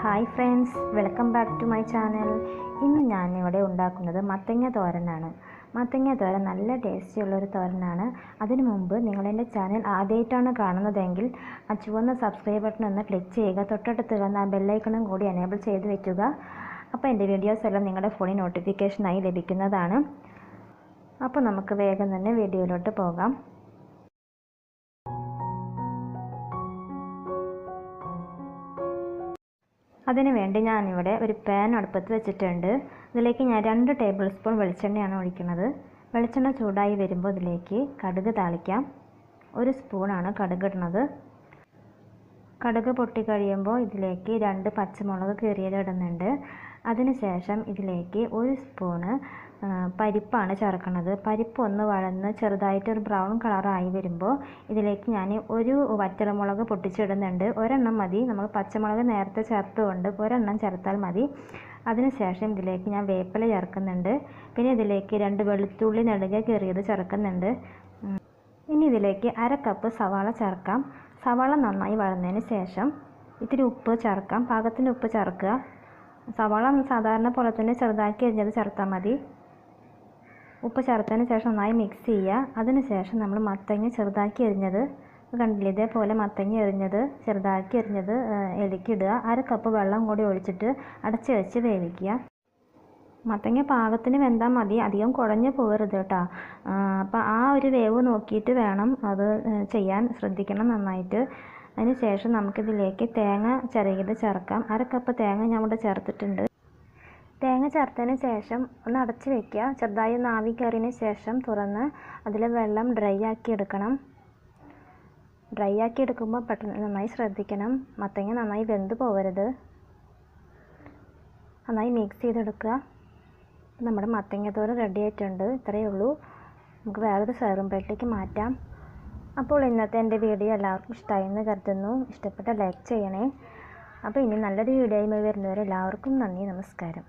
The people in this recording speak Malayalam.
Hi friends welcome back to my channel ഇന്ന് ഞാൻ ഇവിടെ ഉണ്ടാക്കുന്നത് മത്തങ്ങ തോരനാണ്. മത്തങ്ങ തോരൻ നല്ല ടേസ്റ്റി ഉള്ളൊരു തോരനാണ്. അതിനു മുമ്പ് നിങ്ങളെന്റെ ചാനൽ ആദ്യമായിട്ടാണ് കാണുന്നതെങ്കിൽ ആ ചുവന്ന സബ്സ്ക്രൈബ് ബട്ടൺ ഒന്ന് ക്ലിക്ക് ചെയ്യുക. തൊട്ടടുത്ത് വന്ന ആ ബെല്ലൈക്കണും കൂടി എനേബിൾ ചെയ്ത് വെക്കുക. അപ്പോൾ എന്റെ വീഡിയോസ് എല്ലാം നിങ്ങളുടെ ഫോണിൽ നോട്ടിഫിക്കേഷനായി ലഭിക്കുന്നതാണ്. അപ്പോൾ നമുക്ക് വേഗം തന്നെ വീഡിയോയിലോട്ട് പോകാം. അതിന് വേണ്ടി ഞാനിവിടെ ഒരു പാൻ അടുപ്പത്ത് വെച്ചിട്ടുണ്ട്. ഇതിലേക്ക് ഞാൻ രണ്ട് ടേബിൾ സ്പൂൺ വെളിച്ചെണ്ണയാണ് ഒഴിക്കുന്നത്. വെളിച്ചെണ്ണ ചൂടായി വരുമ്പോൾ ഇതിലേക്ക് കടുക് താളിക്കാം. ഒരു സ്പൂണാണ് കടുക് ഇടുന്നത്. കടുക് പൊട്ടി കഴിയുമ്പോൾ ഇതിലേക്ക് രണ്ട് പച്ചമുളക് കീറിയത് ഇടുന്നുണ്ട്. അതിനുശേഷം ഇതിലേക്ക് ഒരു സ്പൂണ് പരിപ്പാണ് ചേർക്കുന്നത്. പരിപ്പ് ഒന്ന് വഴന്ന് ചെറുതായിട്ട് ഒരു ബ്രൗൺ കളറായി വരുമ്പോൾ ഇതിലേക്ക് ഞാൻ ഒരു വറ്റൽമുളക് പൊട്ടിച്ചിടുന്നുണ്ട്. ഒരെണ്ണം മതി. നമ്മൾ പച്ചമുളക് നേരത്തെ ചേർത്തുകൊണ്ട് ഒരെണ്ണം ചേർത്താൽ മതി. അതിനുശേഷം ഇതിലേക്ക് ഞാൻ വേപ്പില ചേർക്കുന്നുണ്ട്. പിന്നെ ഇതിലേക്ക് രണ്ട് വെളുത്തുള്ളി നെടുക കീറിയത് ചേർക്കുന്നുണ്ട്. ഇനി ഇതിലേക്ക് അര കപ്പ് സവാള ചേർക്കാം. സവാള നന്നായി വഴന്നതിന് ശേഷം ഇത്തിരി ഉപ്പ് ചേർക്കാം. പാകത്തിന് ഉപ്പ് ചേർക്കുക. സവാള സാധാരണ പോലെ തന്നെ ചെറുതാക്കി അരിഞ്ഞത് ചേർത്താൽ മതി. ഉപ്പ് ചേർത്തതിന് ശേഷം നന്നായി മിക്സ് ചെയ്യുക. അതിന് ശേഷം നമ്മൾ മത്തങ്ങ ചെറുതാക്കി എരിഞ്ഞത് കണ്ടില്ല? ഇതേപോലെ മത്തങ്ങ എറിഞ്ഞത് ചെറുതാക്കി എറിഞ്ഞത് ഇടുക. അര കപ്പ് വെള്ളം കൂടി ഒഴിച്ചിട്ട് അടച്ച് വെച്ച് വേവിക്കുക. മത്തങ്ങ പാകത്തിന് വെന്താൽ മതി. അധികം കുഴഞ്ഞു പോകരുത് കേട്ടോ. അപ്പോൾ ആ ഒരു വേവ് നോക്കിയിട്ട് വേണം അത് ചെയ്യാൻ ശ്രദ്ധിക്കണം നന്നായിട്ട്. അതിന് ശേഷം നമുക്കിതിലേക്ക് തേങ്ങ ചിരകിയത് ചേർക്കാം. അര കപ്പ് തേങ്ങ ഞാൻ ഇവിടെ ചേർത്തിട്ടുണ്ട്. തേങ്ങ ചേർത്തതിന് ശേഷം ഒന്ന് അടച്ച് വെക്കുക. ചെറുതായി ഒന്ന് ആവി കയറിയതിന് ശേഷം തുറന്ന് അതിൽ വെള്ളം ഡ്രൈ ആക്കി എടുക്കണം. ഡ്രൈ ആക്കി എടുക്കുമ്പോൾ പെട്ടെന്ന് നന്നായി ശ്രദ്ധിക്കണം. മത്തങ്ങ നന്നായി വെന്ത് പോകരുത്. നന്നായി മിക്സ് ചെയ്തെടുക്കുക. നമ്മുടെ മത്തങ്ങത്തോറ് റെഡി ആയിട്ടുണ്ട്. ഇത്രയേ ഉള്ളൂ. നമുക്ക് വേറൊരു സെറുമ്പേട്ടിലേക്ക് മാറ്റാം. അപ്പോൾ ഇന്നത്തെ എന്റെ വീഡിയോ എല്ലാവർക്കും ഇഷ്ടമായി എന്ന് കരുതുന്നു. ഇഷ്ടപ്പെട്ട ലൈക്ക് ചെയ്യണേ. അപ്പോൾ ഇനി നല്ലൊരു വീഡിയോയുമായി വരുന്നവരെ എല്ലാവർക്കും നന്ദി നമസ്കാരം.